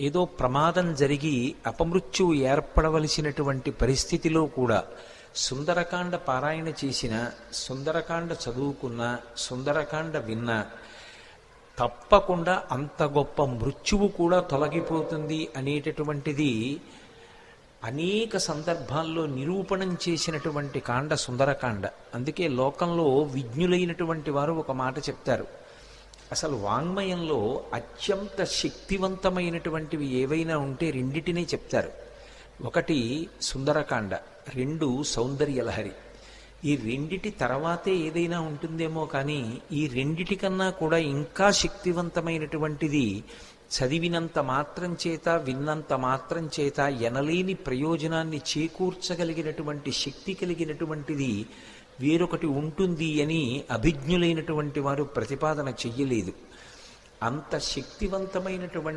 ఏదో ప్రమాదం జరిగి అపమృత్యువు ఏర్పడవలసినటువంటి పరిస్థితిలో కూడా సుందరకాండ పారాయణ చేసిన సుందరకాండ చదువుకున్న సుందరకాండ విన్న తప్పకుండా అంత గొప్ప మృత్యువు కూడా తొలగిపోతుంది అనేటటువంటిది అనేక సందర్భాల్లో నిరూపణం చేసినటువంటి కాండ సుందరకాండ. అందుకే లోకంలో విజ్ఞులైనటువంటి వారు ఒక మాట చెప్తారు. అసలు వాంగ్మయంలో అత్యంత శక్తివంతమైనటువంటివి ఏవైనా ఉంటే రెండిటినే చెప్తారు. ఒకటి సుందరకాండ రెండు సౌందర్యలహరి. ఈ రెండిటి తర్వాతే ఏదైనా ఉంటుందేమో కానీ ఈ రెండిటి కన్నా కూడా ఇంకా శక్తివంతమైనటువంటిది చదివినంత మాత్రం చేత విన్నంత మాత్రం చేత ఎనలేని ప్రయోజనాన్ని చేకూర్చగలిగినటువంటి శక్తి కలిగినటువంటిది వేరొకటి ఉంటుంది అని అభిజ్ఞులైనటువంటి వారు ప్రతిపాదన చెయ్యలేదు. అంత శక్తివంతమైనటువంటి